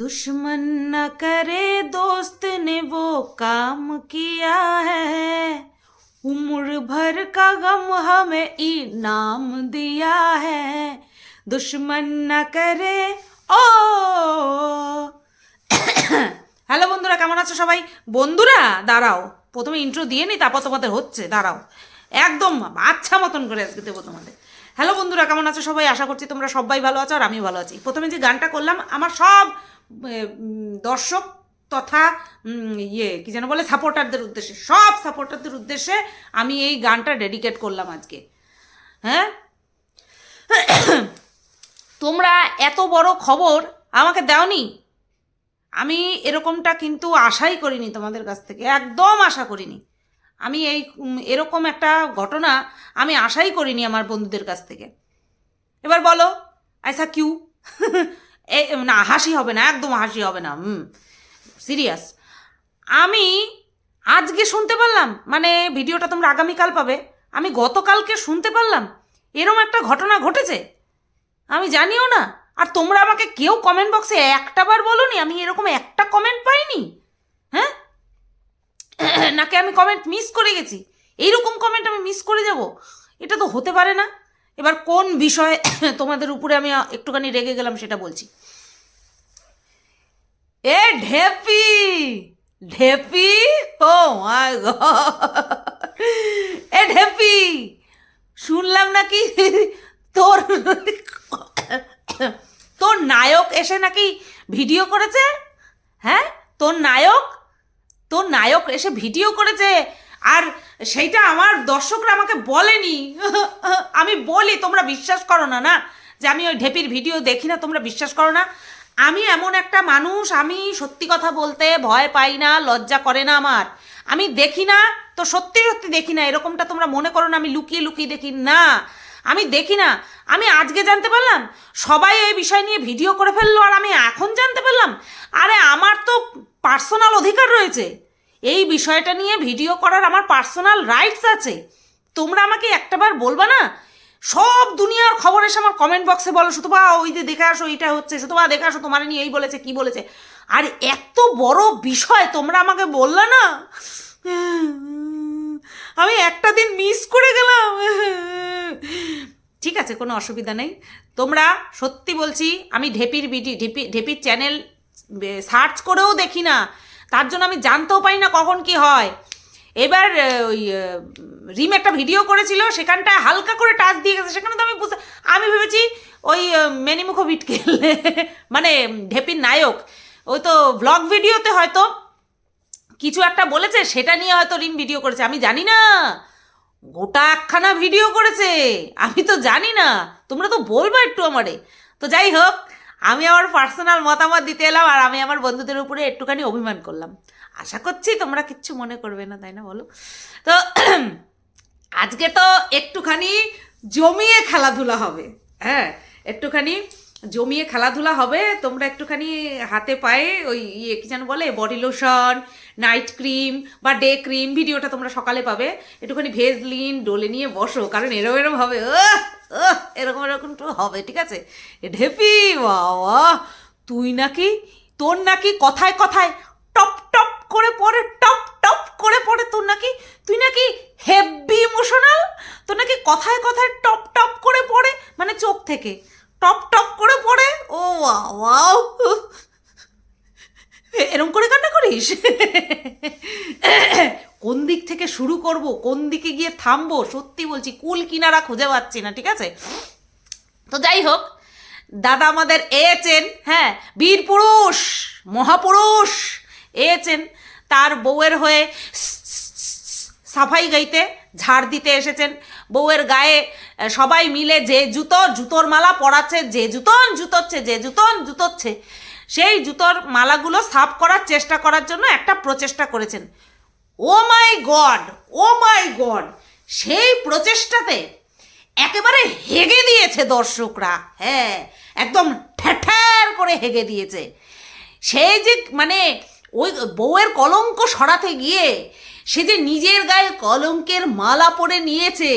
दुश्मन न करे दोस्त ने वो काम किया है उम्र भर का गम हमें इनाम दिया है दुश्मन न करे ও হ্যালো বন্ধুরা কেমন আছো সবাই বন্ধুরা দাঁড়াও প্রথমে ইন্ট্রো দিয়ে নি তারপর তোমাদের হচ্ছে দাঁড়াও একদম আচ্ছা মতন করে আজকে দেবো তোমাদের হ্যালো বন্ধুরা কেমন আছো সবাই আশা করছি তোমরা সবাই ভালো আছো আর আমিও ভালো আছি প্রথমে যে গানটা করলাম আমার সব এ, উম, দর্শক তথা ইয়ে কি যেন বলে সাপোর্টারদের উদ্দেশ্যে, সব সাপোর্টারদের উদ্দেশ্যে আমি এই গানটা ডেডিকেট করলাম আজকে। হ্যাঁ? তোমরা এত বড় খবর আমাকে দাওনি? আমি এরকমটা কিন্তু আশাই করিনি তোমাদের কাছ থেকে, একদম আশা করিনি। আমি এই এরকম একটা ঘটনা আমি আশাই করিনি আমার বন্ধুদের কাছ থেকে। এবার বলো, আইসা কিউ। না, হাসি হবে না, একদম হাসি হবে না, হুম, সিরিয়াস। আমি আজকে শুনতে পারলাম মানে ভিডিওটা তোমরা আগামীকাল পাবে, আমি গতকালকে শুনতে পারলাম, এরম একটা ঘটনা ঘটেছে। আমি জানিও না, আর তোমরা আমাকে কেউ কমেন্ট বক্সে একটা বার বলনি, আমি এরকম একটা কমেন্ট পাইনি হ্যাঁ? নাকি আমি কমেন্ট মিস করে গেছি? এইরকম কমেন্ট আমি মিস করে যাব? এটা তো হতে পারে না। এবার কোন বিষয়ে তোমাদের উপরে আমি একটুখানি রেগে গেলাম সেটা বলছি। এ ঢেপি ঢেপি? ও এ ঢেপি, শুনলাম নাকি তোর তোর নায়ক এসে নাকি ভিডিও করেছে? হ্যাঁ? তোর নায়ক? তোর নায়ক এসে ভিডিও করেছে? আর সেইটা আমার দর্শকরা আমাকে বলেনি। আমি বলি, তোমরা বিশ্বাস করো না না? যে আমি ওই ঢেপির ভিডিও দেখি না, তোমরা বিশ্বাস করো না? আমি এমন একটা মানুষ, আমি সত্যি কথা বলতে ভয় পাই না, লজ্জা করে না আমার। আমি দেখি না, তো সত্যি সত্যি দেখি না, এরকমটা তোমরা মনে করো না, আমি লুকিয়ে লুকিয়ে দেখি না। আমি দেখি না, আমি আজকে জানতে পারলাম, সবাই এই বিষয় নিয়ে ভিডিও করে ফেলল, আর আমি এখন জানতে পারলাম, আরে আমার তো পার্সোনাল অধিকার রয়েছে। এই বিষয়টা নিয়ে ভিডিও করার আমার পার্সোনাল রাইটস আছে। তোমরা আমাকে একটাবার বলবা না? সব দুনিয়ার খবর এসে আমার কমেন্ট বক্সে বলো শুধু বা ওই যে দেখে আসো, এইটা হচ্ছে শুধু বা দেখে আসো, তোমার নিয়ে এই বলেছে, কি বলেছে? আর এত বড় বিষয় তোমরা আমাকে বললে না? আমি একটা দিন মিস করে গেলাম। ঠিক আছে, কোনো অসুবিধা নেই। তোমরা সত্যি বলছি, আমি ঢেপির বিডি, ঢেপি, ঢেপির চ্যানেল সার্চ করেও দেখি না। তার জন্য আমি জানতেও পারি না কখন কি হয়। এবার ওই রিম একটা ভিডিও করেছিল সেখানটা হালকা করে টাচ দিয়ে গেছে, সেখানে তো আমি বুঝতে আমি ভেবেছি ওই মেনিমুখ বিটকেল মানে ঢেপির নায়ক। ওই তো ব্লগ ভিডিওতে হয়তো কিছু একটা বলেছে, সেটা নিয়ে হয়তো রিম ভিডিও করেছে। আমি জানি না। গোটা একখানা ভিডিও করেছে। আমি তো জানি না। তোমরা তো বলব একটু আমারে। তো যাই হোক আমি আমার পার্সোনাল মতামত দিতে এলাম আর আমি আমার বন্ধুদের উপরে একটুখানি অভিমান করলাম। আশা করছি তোমরা কিচ্ছু মনে করবে না তাই না বলো? তো আজকে তো একটুখানি জমিয়ে খেলাধুলা হবে। হ্যাঁ একটুখানি জমিয়ে খেলাধুলা হবে। তোমরা একটুখানি হাতে পায়ে ওই ইয়ে কি যেন বলে বডি লোশন নাইট ক্রিম বা ডে ক্রিম ভিডিওটা তোমরা সকালে পাবে। একটুখানি ভেজলিন ডোলে নিয়ে বসো কারণ এরম এরম হবে। আহ, এরকম এরকম হবে, ঠিক আছে? ঢেপি, বাবা! তুই নাকি, তোর নাকি কথায় কথায় টপ টপ করে পড়ে, টপ টপ করে পড়ে, তোর নাকি, তুই নাকি হেভি ইমোশনাল? তোর নাকি কথায় কথায় টপ টপ করে পড়ে মানে চোখ থেকে টপ টপ করে পড়ে? ও ওয়াও এরম করে কান্না করিস? কোন দিক থেকে শুরু করব, কোন দিকে গিয়ে থামবো, সত্যি বলছি, কুল কিনারা খুঁজে পাচ্ছি না, ঠিক আছে? তো যাই হোক, দাদা আমাদের এছেন হ্যাঁ বীর পুরুষ, মহাপুরুষ এছেন। তার বউয়ের হয়ে সাফাই গাইতে ঝাড় দিতে এসেছেন। বউয়ের গায়ে সবাই মিলে যে জুতো, জুতোর মালা পরাচ্ছে, যে জুতন জুতোচ্ছে, যে জুতন জুতোচ্ছে, সেই জুতোর মালাগুলো সাফ করার চেষ্টা করার জন্য একটা প্রচেষ্টা করেছেন। ও মাই গড, ও মাই গড, সেই প্রচেষ্টাতে একেবারে হেগে দিয়েছে দর্শকরা হ্যাঁ একদম ঠ্যাঠ্যার করে হেগে দিয়েছে। সেই যে মানে ওই বউয়ের কলঙ্ক সরাতে গিয়ে সে যে নিজের গায়ে কলঙ্কের মালা পরে নিয়েছে,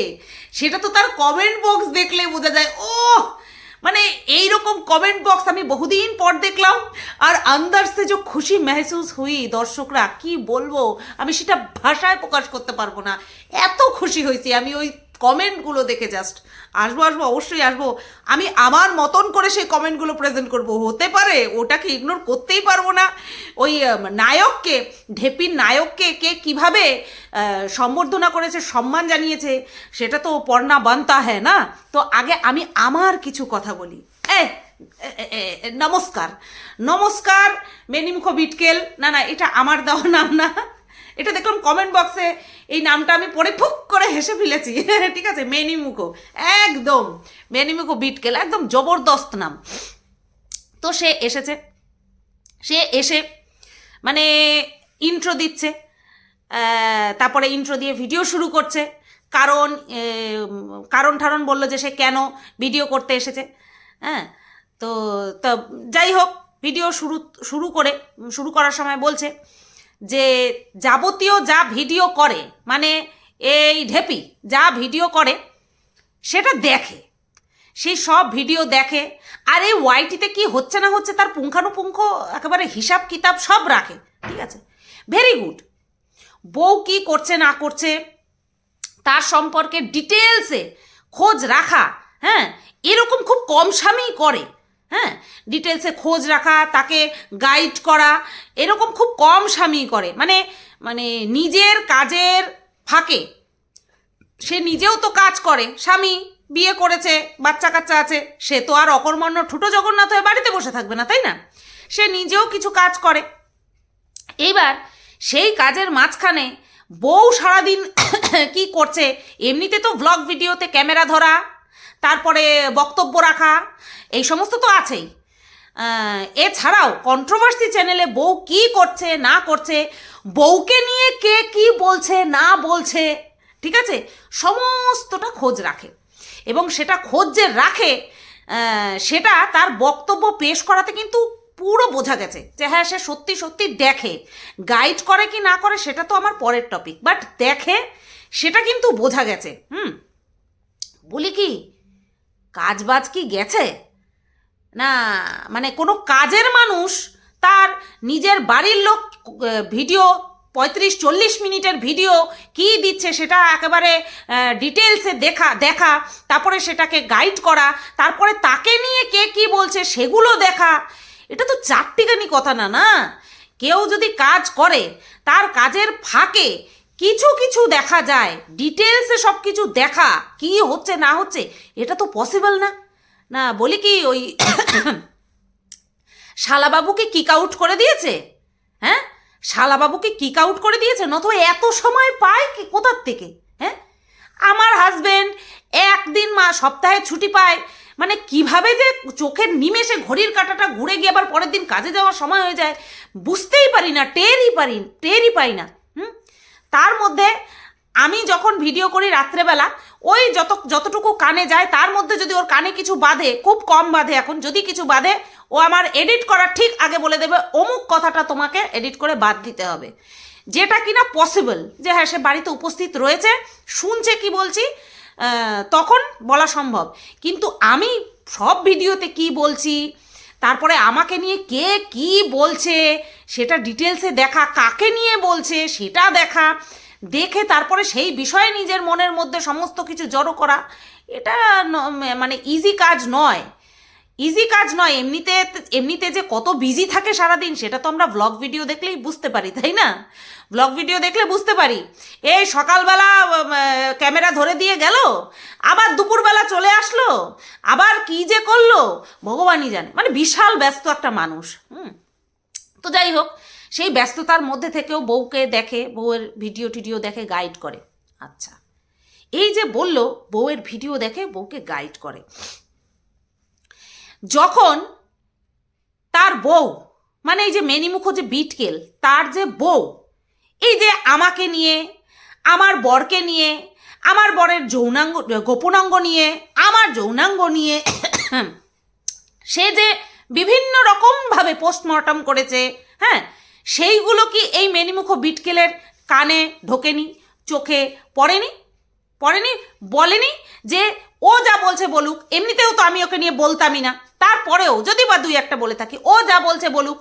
সেটা তো তার কমেন্ট বক্স দেখলে বোঝা যায় ও মানে এই রকম কমেন্ট বক্স আমি বহুদিন পর দেখলাম, আর আন্দার সে যে খুশি মেহসুস হই, দর্শকরা, কি বলব? আমি সেটা ভাষায় প্রকাশ করতে পারব না। এত খুশি হয়েছি। আমি ওই কমেন্টগুলো দেখে জাস্ট আসব আসব, অবশ্যই আসব। আমি আমার মতন করে সেই কমেন্টগুলো প্রেজেন্ট করব। হতে পারে ওটাকে ইগনোর করতেই পারব না। ওই নায়ককে ঢেপির নায়ককে কে কীভাবে সম্বর্ধনা করেছে, সম্মান জানিয়েছে, সেটা তো পর্ণা বান্তা হ্যাঁ না? তো আগে আমি আমার কিছু কথা বলি। এ নমস্কার। নমস্কার বেনিমুখ বিটকেল। না না, এটা আমার দেওয়া নাম না। এটা দেখলাম কমেন্ট বক্সে এই নামটা আমি পরে ফুক করে হেসে ফেলেছি। ঠিক আছে? মেনিমুখো একদম। মেনিমুখো বিটকেল একদম জবরদস্ত নাম। তো সে এসেছে। সে এসে মানে ইন্ট্রো দিচ্ছে। তারপরে ইন্ট্রো দিয়ে ভিডিও শুরু করছে। কারণ কারণ ঠারণ বলল যে সে কেন ভিডিও করতে এসেছে। হ্যাঁ? তো, তা যাই হোক ভিডিও শুরু শুরু করে, শুরু করার সময় বলছে যে যাবতীয় যা ভিডিও করে মানে এই ঢেপি, যা ভিডিও করে, সেটা দেখে। সেই সব ভিডিও দেখে, আর এই ওয়াইটিতে কি হচ্ছে না হচ্ছে তার পুঙ্খানুপুঙ্খ একেবারে হিসাব কিতাব সব রাখে, ঠিক আছে? ভেরি গুড বউ কি করছে না করছে, তার সম্পর্কে ডিটেলসে খোঁজ রাখা হ্যাঁ? এরকম খুব কম স্বামী করে। হ্যাঁ? ডিটেলসে খোঁজ রাখা, তাকে গাইড করা, এরকম খুব কম স্বামী করে। মানে মানে নিজের কাজের ফাঁকে। সে নিজেও তো কাজ করে। স্বামী বিয়ে করেছে, বাচ্চা কাচ্চা আছে, সে তো আর অকর্মণ্য ঠুটো জগন্নাথ হয়ে বাড়িতে বসে থাকবে না, তাই না? সে নিজেও কিছু কাজ করে। এইবার সেই কাজের মাঝখানে বউ সারাদিন কি করছে, এমনিতে তো ব্লগ ভিডিওতে ক্যামেরা ধরা তারপরে বক্তব্য রাখা, এই সমস্ত তো আছেই। এছাড়াও কন্ট্রোভার্সি চ্যানেলে বউ কি করছে, না করছে, বউকে নিয়ে কে কি বলছে, না বলছে, ঠিক আছে? সমস্তটা খোঁজ রাখে। এবং সেটা খোঁজ যে রাখে সেটা তার বক্তব্য পেশ করাতে কিন্তু পুরো বোঝা গেছে যে হ্যাঁ সে সত্যি সত্যি দেখে। গাইড করে কি না করে, সেটা তো আমার পরের টপিক বাট দেখে, সেটা কিন্তু বোঝা গেছে। হুম? বলি কি? কাজ বাজ কি গেছে? না মানে কোনো কাজের মানুষ তার নিজের বাড়ির লোক ভিডিও, পঁয়ত্রিশ চল্লিশ মিনিটের ভিডিও কি দিচ্ছে সেটা একেবারে ডিটেলসে দেখা দেখা, তারপরে সেটাকে গাইড করা, তারপরে তাকে নিয়ে কে কি বলছে সেগুলো দেখা। এটা তো চারটিখানি কথা না না? কেউ যদি কাজ করে, তার কাজের ফাঁকে কিছু কিছু দেখা যায়। ডিটেলসে সব কিছু দেখা। কি হচ্ছে, না হচ্ছে, এটা তো পসিবল না। না, বলি কি, ওই শালাবাবুকে কিক আউট করে দিয়েছে? হ্যাঁ? শালাবাবুকে কিক আউট করে দিয়েছে? নত এত সময় পায় কি কোথার থেকে? হ্যাঁ? আমার হাজবেন্ড একদিন মা সপ্তাহে ছুটি পায়। মানে কীভাবে যে চোখের নিমেষে ঘড়ির কাঁটাটা ঘুরে গিয়ে আবার পরের দিন কাজে যাওয়ার সময় হয়ে যায়, বুঝতেই পারি না, টেরই পারি, টেরই পাই না। তার মধ্যে আমি যখন ভিডিও করি রাত্রেবেলা, ওই যত, যতটুকু কানে যায়, তার মধ্যে যদি ওর কানে কিছু বাঁধে, খুব কম বাঁধে এখন, যদি কিছু বাঁধে, ও আমার এডিট করার ঠিক আগে বলে দেবে, অমুক কথাটা তোমাকে এডিট করে বাদ দিতে হবে। যেটা কিনা পসিবল যে হ্যাঁ সে বাড়িতে উপস্থিত রয়েছে, শুনছে কি বলছি তখন বলা সম্ভব। কিন্তু আমি সব ভিডিওতে কি বলছি তারপরে আমাকে নিয়ে কে কি বলছে, সেটা ডিটেলসে দেখা, কাকে নিয়ে বলছে সেটা দেখা, দেখে তারপরে সেই বিষয়ে নিজের মনের মধ্যে সমস্ত কিছু জড়ো করা, এটা মানে ইজি কাজ নয়। ইজি কাজ নয়, এমনিতে এমনিতে যে কত বিজি থাকে সারাদিন, সেটা তো আমরা ব্লগ ভিডিও দেখলেই বুঝতে পারি, তাই না? ব্লগ ভিডিও দেখলে বুঝতে পারি। এই সকালবেলা ক্যামেরা ধরে দিয়ে গেল, আবার দুপুরবেলা চলে আসলো, আবার কি যে করল, ভগবানই জানে। মানে বিশাল ব্যস্ত একটা মানুষ, হুম। তো যাই হোক, সেই ব্যস্ততার মধ্যে থেকেও বউকে দেখে, বউয়ের ভিডিও টিডিও দেখে গাইড করে। আচ্ছা এই যে বলল, বউয়ের ভিডিও দেখে বউকে গাইড করে। যখন তার বউ মানে এই যে মেনিমুখ যে বিটকেল, তার যে বউ এই যে আমাকে নিয়ে, আমার বরকে নিয়ে, আমার বরের যৌনাঙ্গ, গোপনাঙ্গ নিয়ে, আমার যৌনাঙ্গ নিয়ে, সে যে বিভিন্ন রকমভাবে পোস্টমর্টম করেছে হ্যাঁ? সেইগুলো কি এই মেনিমুখ বিটকেলের কানে ঢোকেনি, চোখে পড়েনি? পড়েনি? বলেনি যে ও যা বলছে বলুক, এমনিতেও তো আমি ওকে নিয়ে বলতামই না। তারপরেও যদি বা দুই একটা বলে থাকি, ও যা বলছে বলুক,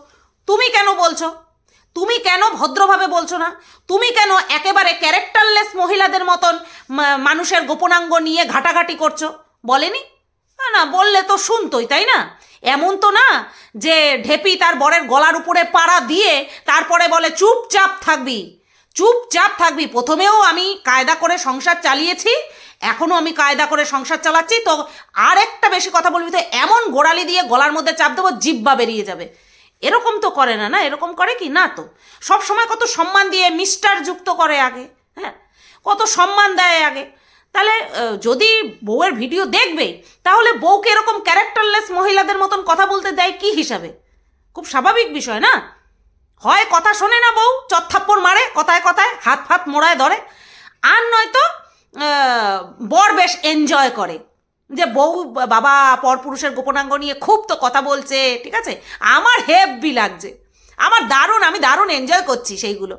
তুমি কেন বলছো? তুমি কেন ভদ্রভাবে বলছো না? তুমি কেন একেবারে ক্যারেক্টারলেস মহিলাদের মতন মানুষের গোপনাঙ্গ নিয়ে ঘাটাঘাটি করছ? বলেনি? না না, বললে তো শুনতোই, তাই না? এমন তো না যে ঢেপি তার বরের গলার উপরে পাড়া দিয়ে তারপরে বলে, চুপচাপ থাকবি চুপচাপ থাকবি। প্রথমেও আমি কায়দা করে সংসার চালিয়েছি, এখনও আমি কায়দা করে সংসার চালাচ্ছি, তো আর একটা বেশি কথা বলবি তো এমন গোড়ালি দিয়ে গলার মধ্যে চাপ দেবো জিব্বা বেরিয়ে যাবে। এরকম তো করে না না? এরকম করে কি? না তো। সব সময় কত সম্মান দিয়ে মিস্টার যুক্ত করে আগে হ্যাঁ? কত সম্মান দেয় আগে। তাহলে যদি বউয়ের ভিডিও দেখবে, তাহলে বউকে এরকম ক্যারেক্টারলেস মহিলাদের মতন কথা বলতে দেয় কি হিসাবে? খুব স্বাভাবিক বিষয়, না? হয় কথা শোনে না বউ, চত্থাপ্পর মারে, কথায় কথায়, হাত ফাত মোড়ায় ধরে, আর নয়তো বর বেশ এনজয় করে। যে বউ, বাবা পরপুরুষের গোপনাঙ্গ নিয়ে খুব তো কথা বলছে, ঠিক আছে? আমার হেভি লাগছে। আমার দারুণ, আমি দারুণ এনজয় করছি সেইগুলো।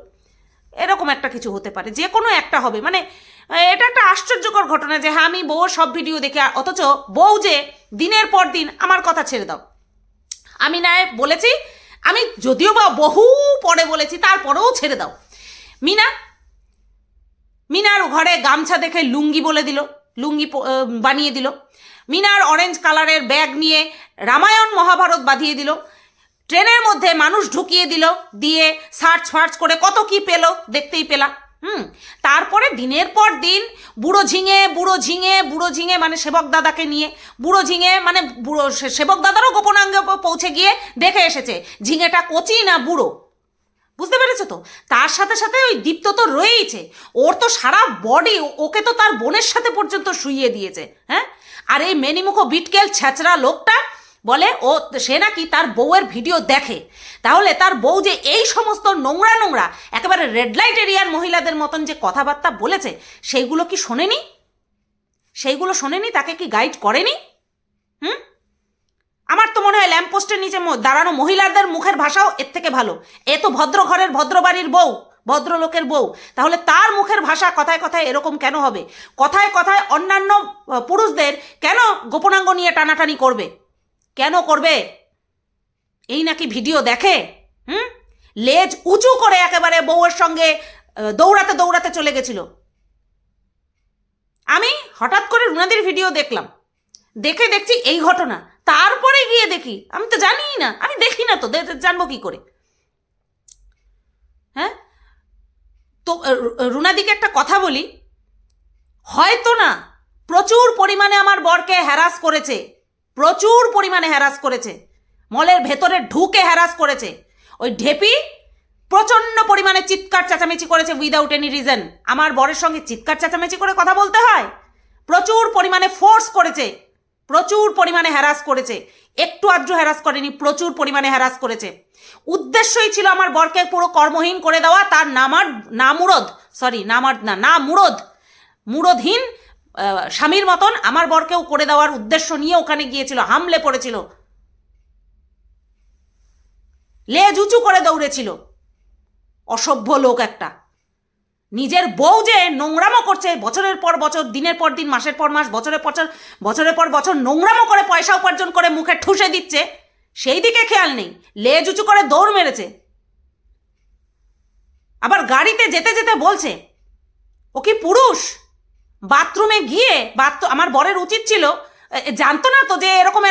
এরকম একটা কিছু হতে পারে, যে কোনো একটা হবে। মানে এটা একটা আশ্চর্যকর ঘটনা যে হ্যাঁ আমি বউর সব ভিডিও দেখে, অথচ বউ যে দিনের পর দিন আমার কথা ছেড়ে দাও। আমি না বলেছি, আমি যদিও বা বহু পরে বলেছি, তারপরেও ছেড়ে দাও। মিনা, মিনার ঘরে গামছা দেখে লুঙ্গি বলে দিল। লুঙ্গি বানিয়ে দিল। মিনার অরেঞ্জ কালারের ব্যাগ নিয়ে রামায়ণ মহাভারত বাঁধিয়ে দিল। ট্রেনের মধ্যে মানুষ ঢুকিয়ে দিল, দিয়ে সার্চ ফার্চ করে কত কি পেল দেখতেই পেলাম। হুম, তারপরে দিনের পর দিন বুড়ো ঝিঙে বুড়ো ঝিঙে বুড়ো ঝিঙে মানে সেবক দাদাকে নিয়ে, বুড়ো ঝিঙে মানে বুড়ো সেবক দাদারও গোপনাঙ্গে পৌঁছে গিয়ে দেখে এসেছে, ঝিঙেটা কচি না বুড়ো? বুঝতে পেরেছ তো? তার সাথে সাথে ওই দীপ্ত তো রয়েইছে। ওর তো সারা বডি ওকে তো তার বোনের সাথে পর্যন্ত শুইয়ে দিয়েছে হ্যাঁ? আর এই মেনিমুখো বিটকেল ছ্যাচড়া লোকটা বলে, ও, সে নাকি তার বউয়ের ভিডিও দেখে। তাহলে তার বউ যে এই সমস্ত নোংরা নোংরা, একেবারে রেড লাইট এরিয়ার মহিলাদের মতন যে কথাবার্তা বলেছে, সেইগুলো কি শোনেনি? সেইগুলো শোনেনি? তাকে কি গাইড করেনি? হুম? আমার তো মনে হয় ল্যাম্পপোস্টের নিচে দাঁড়ানো মহিলাদের মুখের ভাষাও এর থেকে ভালো। এ তো ভদ্র ঘরের ভদ্র বাড়ির বউ, ভদ্রলোকের বউ। তাহলে তার মুখের ভাষা কথায় কথায় এরকম কেন হবে? কথায় কথায় অন্যান্য পুরুষদের কেন গোপনাঙ্গ নিয়ে টানাটানি করবে? কেন করবে? এই নাকি ভিডিও দেখে? হুম? লেজ উঁচু করে একেবারে বউয়ের সঙ্গে দৌড়াতে দৌড়াতে চলে গেছিল। আমি হঠাৎ করে রুনাদির ভিডিও দেখলাম। দেখে দেখছি এই ঘটনা। তারপরে গিয়ে দেখি, আমি তো জানিই না, আমি দেখি না তো জানব কি করে। হ্যাঁ? তো রুনাদিকে একটা কথা বলি। হয়তো না, প্রচুর পরিমাণে আমার বরকে হ্যারাস করেছে, প্রচুর পরিমাণে হ্যারাস করেছে, মলের ভেতরে ঢুকে হ্যারাস করেছে। ওই ঢেপি প্রচণ্ড পরিমাণে চিৎকার চেঁচামেচি করেছে উইদাউট এনি রিজন আমার বরের সঙ্গে চিৎকার চেঁচামেচি করে কথা বলতে হয়। প্রচুর পরিমাণে ফোর্স করেছে। প্রচুর পরিমাণে হ্যারাস করেছে। একটু আদ্র হ্যারাস করেনি, প্রচুর পরিমাণে হ্যারাস করেছে। উদ্দেশ্যই ছিল আমার বরকে পুরো কর্মহীন করে দেওয়া, তার নামার নামুরদ সরি নামার না না মুরদ মুরদহীন স্বামীর মতন আমার বরকেও করে দেওয়ার উদ্দেশ্য নিয়ে ওখানে গিয়েছিল, হামলে পড়েছিল। লেজ উঁচু করে দৌড়েছিল। অসভ্য লোক একটা। নিজের বউ যে নোংরামো করছে, বছরের পর বছর, দিনের পর দিন, মাসের পর মাস, বছরের বছর, বছরের পর বছর নোংরামো করে পয়সা উপার্জন করে মুখে ঠুসে দিচ্ছে, সেই দিকে খেয়াল নেই, লেজ উঁচু করে দৌড় মেরেছে। আবার গাড়িতে যেতে যেতে বলছে, ও কি পুরুষ? বাথরুমে গিয়ে বাথরুম আমার বরের উচিত ছিল জানতো না তো যে এরকম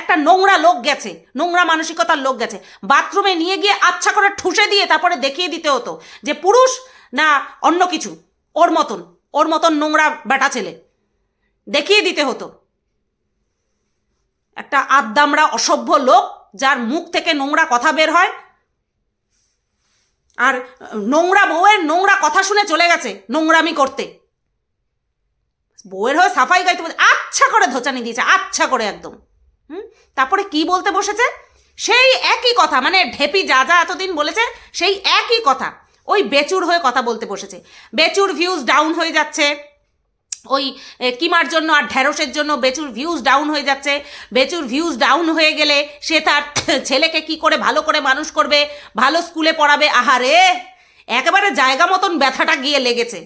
একটা নোংরা লোক গেছে, নোংরা মানসিকতার লোক গেছে। বাথরুমে নিয়ে গিয়ে আচ্ছা করে ঠুসে দিয়ে তারপরে দেখিয়ে দিতে হতো যে পুরুষ না, অন্য কিছু। ওর মতন ওর মতন নোংরা বেটা ছেলে। দেখিয়ে দিতে হতো। একটা আদ্দামরা অসভ্য লোক যার মুখ থেকে নোংরা কথা বের হয় আর নোংরা বউয়ের নোংরা কথা শুনে চলে গেছে নোংরামি করতে। বউয়ের হয়ে সাফাই গাইতে বলছে আচ্ছা করে ধোচানি দিয়েছে আচ্ছা করে একদম। হুম? তারপরে কি বলতে বসেছে? সেই একই কথা মানে ঢেপি যা যা এতদিন বলেছে, সেই একই কথা। ওই বেচুর হয়ে কথা বলতে বসেছে। বেচুর ভিউজ ডাউন হয়ে যাচ্ছে। ওই কিমার জন্য আর ঢ্যাঁড়সের জন্য বেচুর ভিউজ ডাউন হয়ে যাচ্ছে। বেচুর ভিউজ ডাউন হয়ে গেলে সে তার ছেলেকে কি করে ভালো করে মানুষ করবে, ভালো স্কুলে পড়াবে? আহারে! একেবারে জায়গা মতন ব্যথাটা গিয়ে লেগেছে।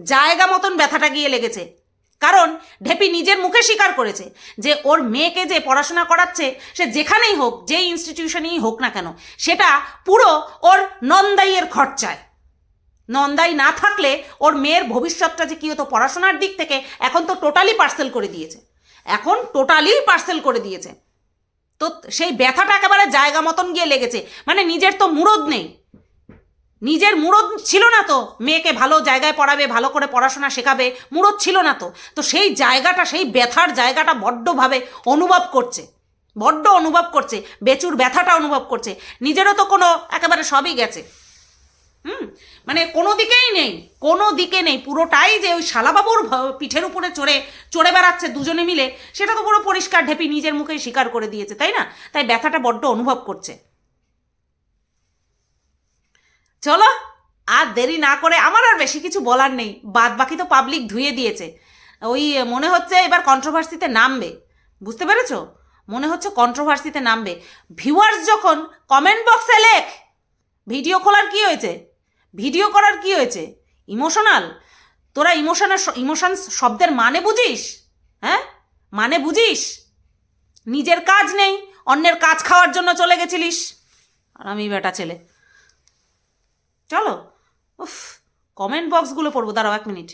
জায়গা মতন ব্যথাটা গিয়ে লেগেছে। কারণ ঢেপি নিজের মুখে স্বীকার করেছে যে ওর মেয়েকে যে পড়াশোনা করাচ্ছে সে যেখানেই হোক যে ইনস্টিটিউশনেই হোক না কেন, সেটা পুরো ওর নন্দাইয়ের খরচায়। নন্দাই না থাকলে ওর মেয়ের ভবিষ্যৎটা যে কী হতো, পড়াশোনার দিক থেকে এখন তো টোটালি পার্সেল করে দিয়েছে। এখন টোটালি পার্সেল করে দিয়েছে। তো সেই ব্যথাটা একেবারে জায়গা মতন গিয়ে লেগেছে। মানে নিজের তো মুরদ নেই। নিজের মুরদ ছিল না তো। মেয়েকে ভালো জায়গায় পড়াবে, ভালো করে পড়াশোনা শেখাবে, মুরদ ছিল না তো। তো সেই জায়গাটা, সেই ব্যথার জায়গাটা বড্ডভাবে অনুভব করছে। বড্ড অনুভব করছে, বেচুর ব্যথাটা অনুভব করছে। নিজেরও তো কোনো, একেবারে সবই গেছে। হুম? মানে কোনো দিকেই নেই, কোনো দিকে নেই। পুরোটাই যে ওই শালাবাবুর পিঠের উপরে চড়ে চড়ে বেড়াচ্ছে দুজনে মিলে, সেটা তো পুরো পরিষ্কার ঢেপি নিজের মুখেই স্বীকার করে দিয়েছে, তাই না? তাই ব্যথাটা বড্ড অনুভব করছে। চলো, আর দেরি না করে আমার আর বেশি কিছু বলার নেই। বাদ বাকি তো পাবলিক ধুয়ে দিয়েছে। ওই মনে হচ্ছে এবার কন্ট্রোভার্সিতে নামবে। বুঝতে পেরেছ? মনে হচ্ছে কন্ট্রোভার্সিতে নামবে। ভিউয়ার্স যখন কমেন্ট বক্সে লেখ ভিডিও খোলার কি হয়েছে? ভিডিও করার কি হয়েছে? ইমোশনাল তোরা ইমোশনের ইমোশনস শব্দের মানে বুঝিস? হ্যাঁ? মানে বুঝিস? নিজের কাজ নেই, অন্যের কাজ খাওয়ার জন্য চলে গেছিলিস। আর আমি বেটা ছেলে। চলো। উফ কমেন্ট বক্সগুলো পড়ব, দাঁড়াও এক মিনিট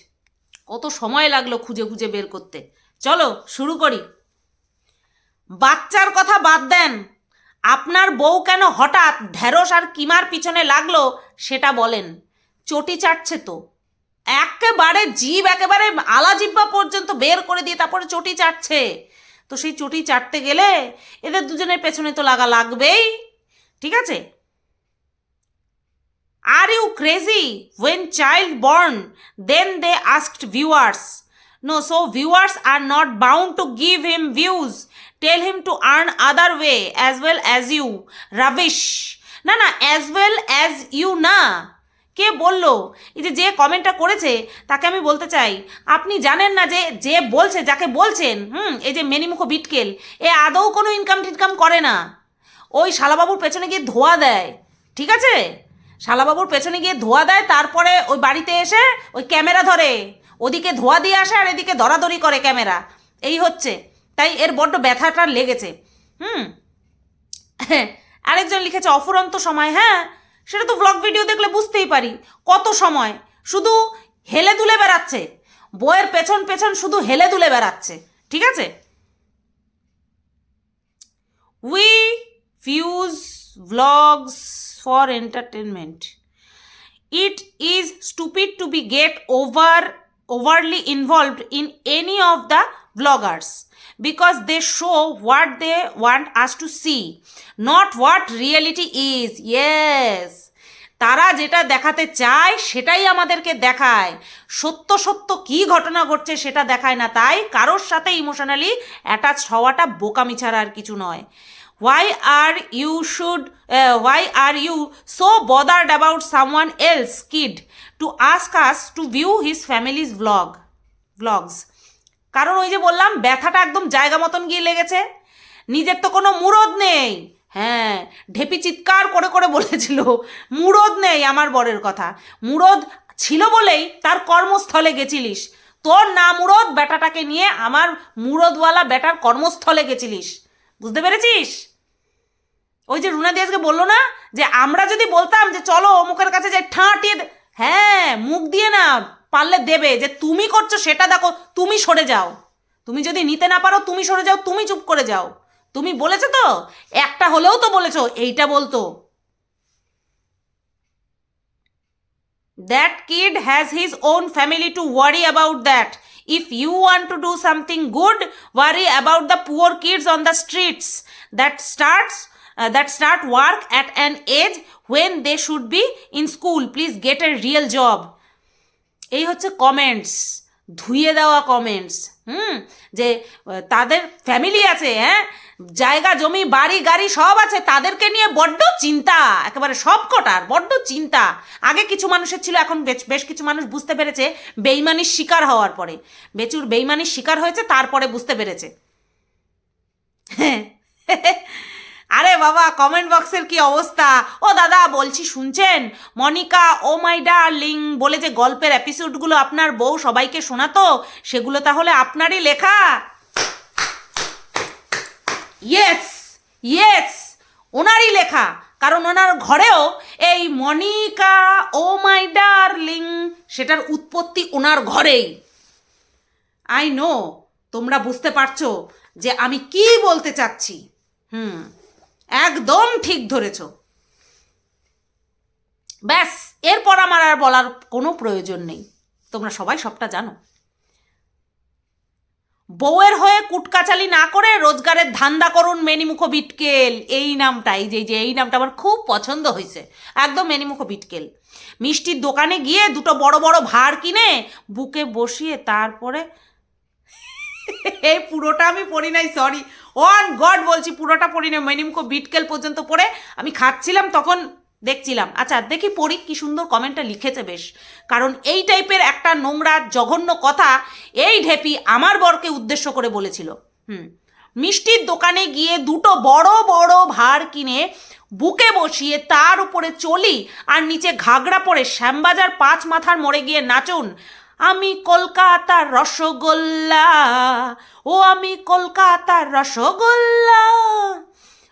কত সময় লাগল খুঁজে খুঁজে বের করতে। চলো, শুরু করি। বাচ্চার কথা বাদ দেন। আপনার বউ কেন হঠাৎ ঢেঁড়স আর কিমার পিছনে লাগল সেটা বলেন। চটি চাটছে তো। একেবারে জীব, একেবারে আলা জিব্বা পর্যন্ত বের করে দিয়ে তারপরে চটি চাটছে। তো সেই চটি চাটতে গেলে এদের দুজনের পেছনে তো লাগা লাগবেই। ঠিক আছে? Are you crazy? When child born, then they asked viewers. No, so viewers are not bound to give him views. Tell him to earn other way as well as you. Rubbish. না না as well as you না কে বলল এই যে যে কমেন্টটা করেছে তাকে আমি বলতে চাই আপনি জানেন না যে যে বলছে যাকে বলছেন হুম এই যে মেনিমুখ বিটকেল এ আদৌ কোনো ইনকাম টিনকাম করে না ওই শালাবাবুর পেছনে গিয়ে ধোয়া দেয় ঠিক আছে শালাবাবুর পেছনে গিয়ে ধোয়া দেয়, তারপরে ওই বাড়িতে এসে ওই ক্যামেরা ধরে। ওদিকে ধোয়া দিয়ে আসে আর এদিকে দরাদরি করে ক্যামেরা। এই হচ্ছে। তাই এর বড্ড ব্যথাটা লেগেছে। হুম। আরেকজন লিখেছে, অফুরন্ত সময়। হ্যাঁ সেটা তো ব্লগ ভিডিও দেখলে বুঝতেই পারি। কত সময়? শুধু হেলে দুলে বেড়াচ্ছে। বইয়ের পেছন পেছন শুধু হেলে দুলে বেড়াচ্ছে। ঠিক আছে? We views vlogs for entertainment it is stupid to be get over overly involved in any of the vloggers because they show what they want us to see not what reality is yes তারা যেটা দেখাতে চায় সেটাই আমাদেরকে দেখায় সত্য সত্য কি ঘটনা ঘটছে সেটা দেখায় না তাই কারোর সাথে ইমোশনালি অ্যাটাচ হওয়াটা বোকামি ছাড়া আর কিছু নয় why are you should uh, why are you so bothered about someone else kid? To ask us to view his family's vlog vlogs. কারণ ওই যে বললাম ব্যথাটা একদম জায়গা মতন গিয়ে লেগেছে। নিজের তো কোনো মুরদ নেই। হ্যাঁ ঢেপি চিৎকার করে করে বলেছিল মুরদ নেই আমার বরের কথা। মুরদ ছিল বলেই তার কর্মস্থলে গেছিলিস। তোর না মুরদ বেটাটাকে নিয়ে আমার মুরদওয়ালা বেটার কর্মস্থলে গেছিলিস। বুঝতে পেরেছিস? ওই যে রুনা দিয়াজকে বলল না যে আমরা যদি বলতাম যে চলো অমুকের কাছে যে ঠাঁটিয়ে হ্যাঁ মুখ দিয়ে না পারলে দেবে যে তুমি করছ সেটা দেখো, তুমি সরে যাও। তুমি যদি নিতে না পারো, তুমি সরে যাও, তুমি চুপ করে যাও। তুমি বলেছ তো? একটা হলেও তো বলেছ, এইটা বলতো। That kid has his own family to worry about that if you want to do something good worry about the poor kids on the streets that starts uh, that start work at an age when they should be in school please get a real job এই হচ্ছে comments ধুয়ে দেওয়া comments হুম যে তাদের family আছে হ্যাঁ জায়গা, জমি, বাড়ি, গাড়ি সব আছে। তাদেরকে নিয়ে বড্ড চিন্তা। একেবারে সব কটার বড্ড চিন্তা। আগে কিছু মানুষের ছিল, এখন বেশ কিছু মানুষ বুঝতে পেরেছে বেইমানির শিকার হওয়ার পরে। বেচুর বেইমানির শিকার হয়েছে, তারপরে বুঝতে পেরেছে। আরে বাবা কমেন্ট বক্সের কি অবস্থা? ও দাদা, বলছি, শুনছেন? মনিকা, ও মাই ডার্লিং, বলে যে গল্পের এপিসোডগুলো আপনার বউ সবাইকে শোনাতো, সেগুলো তাহলে আপনারই লেখা। ইয়েস ইয়েস ওনারই লেখা। কারণ ওনার ঘরেও এই মনিকা, ও মাই ডার্লিং, সেটার উৎপত্তি ওনার ঘরেই। আই নো তোমরা বুঝতে পারছ যে আমি কি বলতে চাচ্ছি। হুম, একদম ঠিক ধরেছ। ব্যাস, এরপর আমার আর বলার কোনো প্রয়োজন নেই। তোমরা সবাই সবটা জানো। বউয়ের হয়ে কুটকাচালি না করে রোজগারের ধান্দা করুন মেনিমুখো বিটকেল। এই নামটা, এই যে, এই নামটা আমার খুব পছন্দ হয়েছে। একদম মেনিমুখো বিটকেল। মিষ্টির দোকানে গিয়ে দুটো বড় বড় ভার কিনে বুকে বসিয়ে তারপরে এই পুরোটা আমি পড়ি নাই সরি অন গড বলছি, পুরোটা পড়ি নাই। মেনিমুখো বিটকেল পর্যন্ত পড়ে আমি খাচ্ছিলাম তখন দেখছিলাম। আচ্ছা দেখি পড়ি, কি সুন্দর কমেন্টটা লিখেছে বেশ। কারণ এই টাইপের একটা নোংরা, জঘন্য কথা এই ঢেপি আমার বরকে উদ্দেশ্য করে বলেছিল। হুম। মিষ্টির দোকানে গিয়ে দুটো বড় বড় ভার কিনে বুকে বসিয়ে তার উপরে চলি আর নিচে ঘাগড়া পরে শ্যামবাজার পাঁচ মাথার মরে গিয়ে নাচুন, আমি কলকাতার রসগোল্লা, ও আমি কলকাতার রসগোল্লা।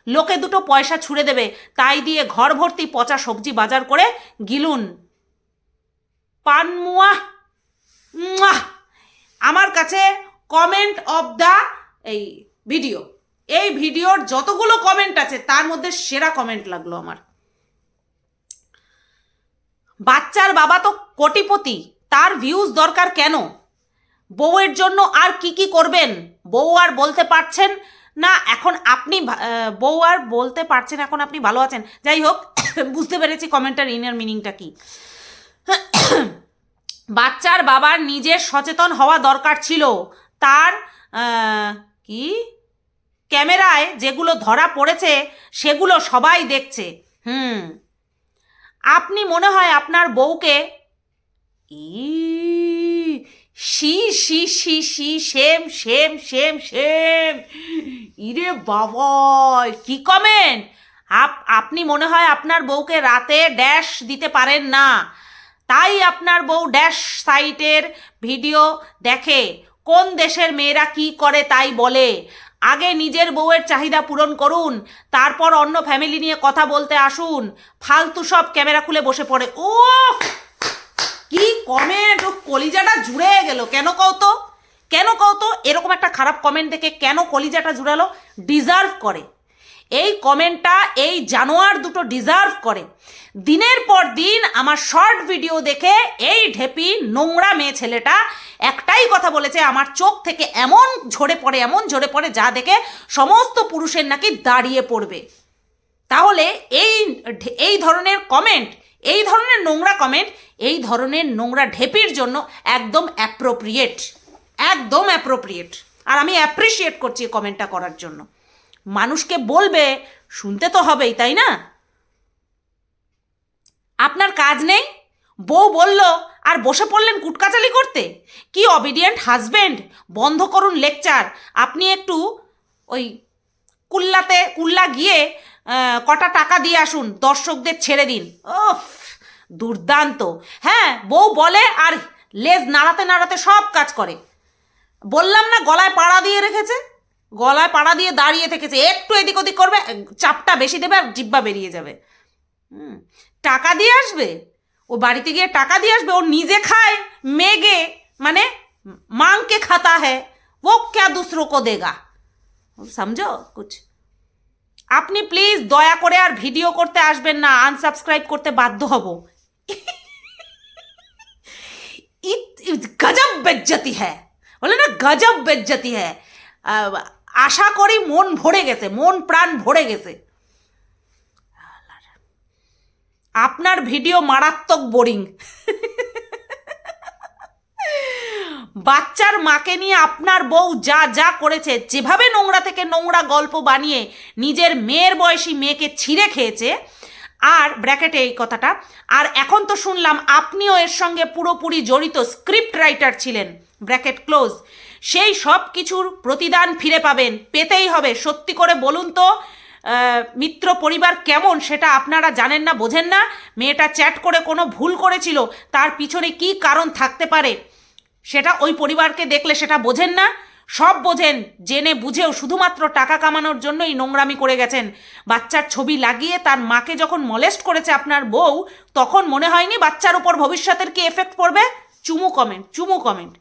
লোকে দুটো পয়সা ছুঁড়ে দেবে, তাই দিয়ে ঘর ভর্তি পচা সবজি বাজার করে গিলুন। পানমুয়া, মুয়া। আমার কাছে কমেন্ট অফ দ্য এই ভিডিও এই ভিডিওর যতগুলো কমেন্ট আছে, তার মধ্যে সেরা কমেন্ট লাগল আমার। বাচ্চার বাবা তো কোটিপতি, তার ভিউজ দরকার কেন? বউয়ের জন্য আর কি কি করবেন? বউ আর বলতে পারছেন না, এখন আপনি বউ আর বলতে পারছেন, এখন আপনি ভালো আছেন। যাই হোক, বুঝতে পেরেছি কমেন্টার ইনার মিনিংটা কি। বাচ্চার বাবার নিজের সচেতন হওয়া দরকার ছিল। তার কি? ক্যামেরায় যেগুলো ধরা পড়েছে, সেগুলো সবাই দেখছে। হুম। আপনি মনে হয় আপনার বউকে ই সি সি সি সি সেম সেম সেম সেম ইরে বাবা, কি কমেন্ট আপ, আপনি মনে হয় আপনার বউকে রাতে ড্যাশ দিতে পারেন না। তাই আপনার বউ ড্যাশ সাইটের ভিডিও দেখে কোন দেশের মেয়েরা কি করে তাই বলে। আগে নিজের বউয়ের চাহিদা পূরণ করুন, তারপর অন্য ফ্যামিলি নিয়ে কথা বলতে আসুন, ফালতু সব ক্যামেরা খুলে বসে পড়ে। ও কমেন্ট ও কলিজাটা জুড়ে গেল। কেন কও তো কেন কও তো এরকম একটা খারাপ কমেন্ট দেখে কেন কলিজাটা জুড়ালো? ডিজার্ভ করে। এই কমেন্টটা এই জানোয়ার দুটো ডিজার্ভ করে। দিনের পর দিন আমার শর্ট ভিডিও দেখে এই ঢেপি নোংরা মেয়ে ছেলেটা একটাই কথা বলেছে, আমার চোখ থেকে এমন ঝরে পড়ে, এমন ঝরে পড়ে যা দেখে সমস্ত পুরুষের নাকি দাঁড়িয়ে পড়বে। তাহলে এই এই ধরনের কমেন্ট এই ধরনের নোংরা কমেন্ট এই ধরনের নোংরা ঢেপির জন্য একদম অ্যাপ্রোপ্রিয়েট একদম অ্যাপ্রোপ্রিয়েট আর আমি অ্যাপ্রিসিয়েট করছি এই কমেন্টটা করার জন্য। মানুষকে বলবে, শুনতে তো হবেই, তাই না? আপনার কাজ নেই? বউ বলল, আর বসে পড়লেন কুটকাচালি করতে? কি অবিডিয়েন্ট হাজবেন্ড বন্ধ করুন লেকচার আপনি একটু ওই কুল্লাতে, কুল্লা গিয়ে কটা টাকা দিয়ে আসুন দর্শকদের ছেড়ে দিন ওফ দুর্দান্ত হ্যাঁ বউ বলে আর লেজ নাড়াতে নাড়াতে সব কাজ করে বললাম না গলায় পাড়া দিয়ে রেখেছে গলায় পাড়া দিয়ে দাঁড়িয়ে থেকেছে একটু এদিক ওদিক করবে চাপটা বেশি দেবে আর জিব্বা বেরিয়ে যাবে হুম টাকা দিয়ে আসবে ও বাড়িতে গিয়ে টাকা দিয়ে আসবে ও নিজে খায় মেগে মানে मांग के खाता है वो क्या दूसरों को देगा समझो कुछ আপনি প্লিজ দয়া করে আর ভিডিও করতে আসবেন না আনসাবস্ক্রাইব করতে বাধ্য হব। গজব বেজ্জতি হ্যাঁ। বলে না, গজব বেজ্জতি হ্যাঁ। আশা করি মন ভরে গেছে, মন প্রাণ ভরে গেছে। আপনার ভিডিও মারাত্মক বোরিং বাচ্চার মাকে নিয়ে আপনার বউ যা যা করেছে, যেভাবে নোংরা থেকে নোংরা গল্প বানিয়ে নিজের মেয়ের বয়সী মেয়েকে ছিঁড়ে খেয়েছে, আর ব্র্যাকেটে এই কথাটা, আর এখন তো শুনলাম আপনিও এর সঙ্গে পুরোপুরি জড়িত স্ক্রিপ্ট রাইটার ছিলেন, ব্র্যাকেট ক্লোজ, সেই সব কিছুর প্রতিদান ফিরে পাবেন, পেতেই হবে, সত্যি করে বলুন তো মিত্র পরিবার কেমন সেটা আপনারা জানেন না, বোঝেন না, মেয়েটা চ্যাট করে কোনো ভুল করেছিল, তার পিছনে কি কারণ থাকতে পারে সেটা ওই পরিবারকে দেখলে সেটা বোঝেন না। সব বোঝেন, জেনে বুঝেও শুধুমাত্র টাকা কামানোর জন্যই নোংরামি করে গেছেন। বাচ্চার ছবি লাগিয়ে তার মাকে যখন মলেস্ট করেছে আপনার বউ, তখন মনে হয়নি বাচ্চার উপর ভবিষ্যতের কি এফেক্ট পড়বে? চুমু কমেন্ট চুমু কমেন্ট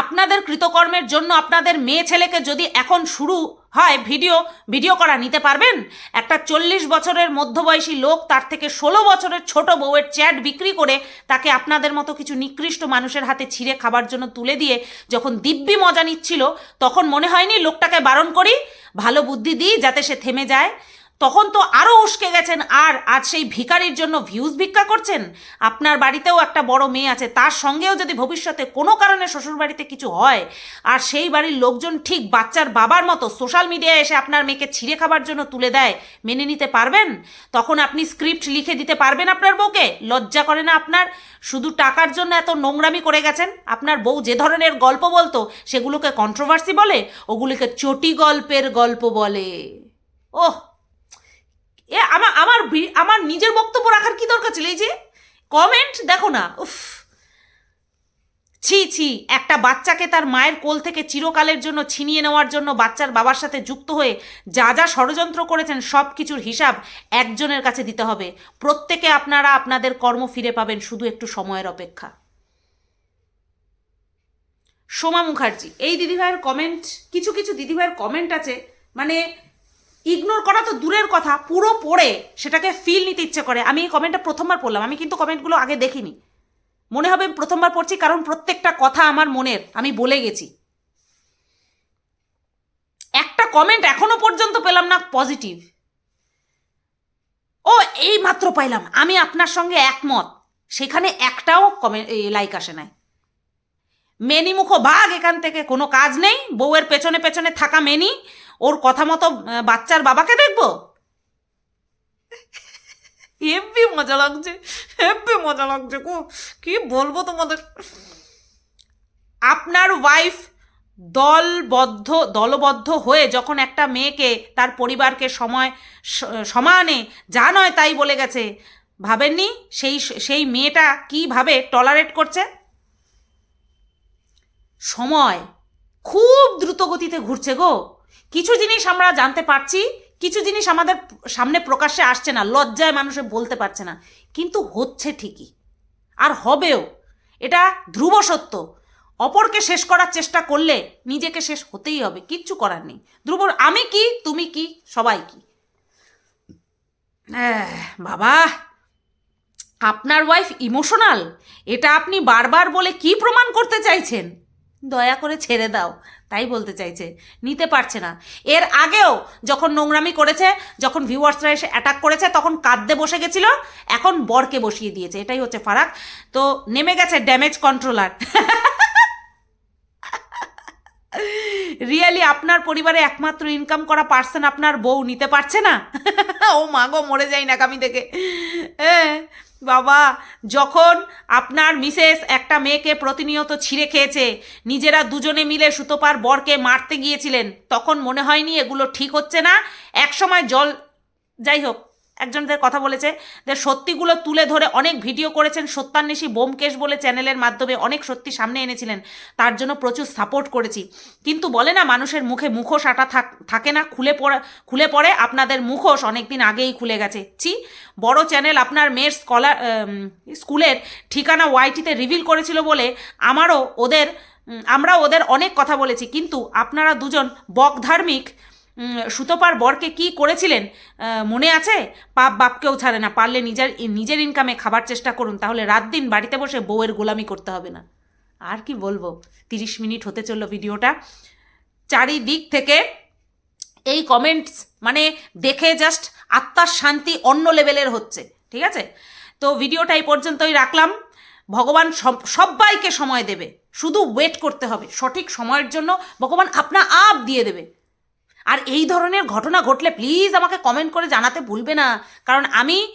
আপনাদের কৃতকর্মের জন্য আপনাদের মেয়ে ছেলেকে যদি এখন শুরু হয় ভিডিও ভিডিও করা নিতে পারবেন? একটা চল্লিশ বছরের মধ্যবয়সী লোক তার থেকে ষোলো বছরের ছোট বউয়ের চ্যাট বিক্রি করে তাকে আপনাদের মতো কিছু নিকৃষ্ট মানুষের হাতে ছিঁড়ে খাবার জন্য তুলে দিয়ে যখন দিব্যি মজা নিচ্ছিল, তখন মনে হয়নি লোকটাকে বারণ করি? ভালো বুদ্ধি দিই যাতে সে থেমে যায়। তখন তো আরও উস্কে গেছেন। আর আজ সেই ভিখারির জন্য ভিউজ ভিক্ষা করছেন? আপনার বাড়িতেও একটা বড় মেয়ে আছে, তার সঙ্গেও যদি ভবিষ্যতে কোনো কারণে শ্বশুর বাড়িতে কিছু হয়, আর সেই বাড়ির লোকজন ঠিক বাচ্চার বাবার মতো সোশ্যাল মিডিয়ায় এসে আপনার মেয়েকে ছিঁড়ে খাবার জন্য তুলে দেয়, মেনে নিতে পারবেন? তখন আপনি স্ক্রিপ্ট লিখে দিতে পারবেন আপনার বউকে? লজ্জা করে না আপনার? শুধু টাকার জন্য এত নোংরামি করে গেছেন? আপনার বউ যে ধরনের গল্প বলতো, সেগুলোকে কন্ট্রোভার্সি বলে? ওগুলিকে চটি গল্পের গল্প বলে। ওহ! এ, আমার আমার আমার নিজের বক্তব্য রাখার কি দরকার ছিল এই যে? কমেন্ট দেখো না, উফ। ছি ছি, একটা বাচ্চাকে তার মায়ের কোল থেকে চিরকালের জন্য ছিনিয়ে নেওয়ার জন্য বাচ্চার বাবার সাথে যুক্ত হয়ে যা যা ষড়যন্ত্র করেছেন, সব কিছুর হিসাব একজনের কাছে দিতে হবে। প্রত্যেকে আপনারা আপনাদের কর্ম ফিরে পাবেন শুধু একটু সময়ের অপেক্ষা। সোমা মুখার্জি, এই দিদিভাইয়ের কমেন্ট কিছু কিছু দিদিভাইয়ের কমেন্ট আছে। মানে ইগনোর করা তো দূরের কথা, পুরো পড়ে সেটাকে ফিল নিতে ইচ্ছে করে। আমি এই কমেন্টটা প্রথমবার পড়লাম, আমি কিন্তু কমেন্টগুলো আগে দেখিনি। মনে হবে প্রথমবার পড়ছি, কারণ প্রত্যেকটা কথা আমার মনের, আমি বলে গেছি। একটা কমেন্ট এখনও পর্যন্ত পেলাম না পজিটিভ ও এই মাত্র পাইলাম, আমি আপনার সঙ্গে একমত। সেখানে একটাও কমেন্ট লাইক আসে নাই। মেনিমুখ ভাগ এখান থেকে কোনো কাজ নেই, বউয়ের পেছনে পেছনে থাকা মেনি। ওর কথা মতো বাচ্চার বাবাকে দেখব? হেব্বি মজা লাগছে, হেব্বি মজা লাগছে কো কি বলব তোমাদের? আপনার ওয়াইফ দলবদ্ধ দলবদ্ধ হয়ে যখন একটা মেয়েকে তার পরিবারকে সময় সমানে যা নয় তাই বলে গেছে, ভাবেননি সেই সেই মেয়েটা কীভাবে টলারেট করছে? সময় খুব দ্রুত গতিতে ঘুরছে গো। কিছু জিনিস আমরা জানতে পারছি, কিছু জিনিস আমাদের সামনে প্রকাশ্যে আসছে না, লজ্জায় মানুষে বলতে পারছে না। কিন্তু হচ্ছে ঠিকই। আর হবেও। এটা ধ্রুব সত্য। অপরকে শেষ করার চেষ্টা করলে নিজেকে শেষ হতেই হবে, কিচ্ছু করার নেই। ধ্রুব, আমি কি, তুমি কি, সবাই কি? বাবা, আপনার ওয়াইফ ইমোশনাল এটা আপনি বারবার বলে কি প্রমাণ করতে চাইছেন? দয়া করে ছেড়ে দাও। তাই বলতে চাইছে, নিতে পারছে না। এর আগেও যখন নোংরামি করেছে, যখন ভিউয়ার্সরা এসে অ্যাটাক করেছে, তখন কাঁদতে বসে গেছিল, এখন বরকে বসিয়ে দিয়েছে, এটাই হচ্ছে ফারাক। তো নেমে গেছে ড্যামেজ কন্ট্রোলার রিয়েলি আপনার পরিবারে একমাত্র ইনকাম করা পার্সন আপনার বউ নিতে পারছে না? ও মা গো, মরে যাই না কামি থেকে। হ্যাঁ। বাবা, যখন আপনার মিসেস একটা মেয়েকে প্রতিনিয়ত ছিঁড়ে খেয়েছে, নিজেরা দুজনে মিলে সুতোপার বরকে মারতে গিয়েছিলেন, তখন মনে হয়নি এগুলো ঠিক হচ্ছে না? একসময় জল যাই হোক একজনদের কথা বলেছে যে সত্যিগুলো তুলে ধরে অনেক ভিডিও করেছেন সত্যান্বেষী বোমকেশ বলে চ্যানেলের মাধ্যমে অনেক সত্যি সামনে এনেছিলেন, তার জন্য প্রচুর সাপোর্ট করেছি। কিন্তু বলে না, মানুষের মুখে মুখোশ আটা থাক- না, খুলে পড়ে খুলে পড়ে, আপনাদের মুখোশ অনেক দিন আগেই খুলে গেছে। ছি, বড় চ্যানেল আপনার মেয়ের স্কলার স্কুলের ঠিকানা ওয়াইটিতে রিভিল করেছিল বলে আমারও ওদের আমরা ওদের অনেক কথা বলেছি। কিন্তু আপনারা দুজন বকধার্মিক সুতোপার বরকে কি করেছিলেন? মনে আছে? পাপ বাপকেও ছাড়ে না। পারলে নিজের নিজের ইনকামে খাবার চেষ্টা করুন, তাহলে রাত দিন বাড়িতে বসে বউয়ের গোলামি করতে হবে না। আর কি বলব? তিরিশ মিনিট হতে চলল ভিডিওটা। চারিদিক থেকে এই কমেন্টস মানে দেখে জাস্ট আত্মার শান্তি অন্য লেভেলের হচ্ছে, ঠিক আছে? তো ভিডিওটা এই পর্যন্তই রাখলাম। ভগবান সব- সব্বাইকে সময় দেবে। শুধু ওয়েট করতে হবে। সঠিক সময়ের জন্য ভগবান আপনা আপ দিয়ে দেবে। আর এই ধরনের ঘটনা ঘটলে প্লিজ আমাকে কমেন্ট করে জানাতে ভুলবে না। কারণ আমি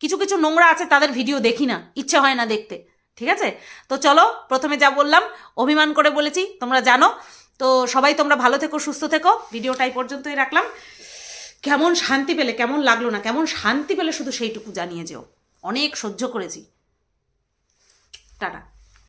কিছু কিছু নোংরা আছে, তাদের ভিডিও দেখি না। ইচ্ছে হয় না দেখতে। ঠিক আছে? তো চলো, প্রথমে যা বললাম, অভিমান করে বলেছি, তোমরা জানো। তো সবাই তোমরা ভালো থেকো, সুস্থ থেকো। ভিডিওটা এই পর্যন্তই রাখলাম। কেমন শান্তি পেলে, কেমন লাগল না, কেমন শান্তি পেলে শুধু সেইটুকু জানিয়ে যেও। অনেক সহ্য করেছি। টাটা।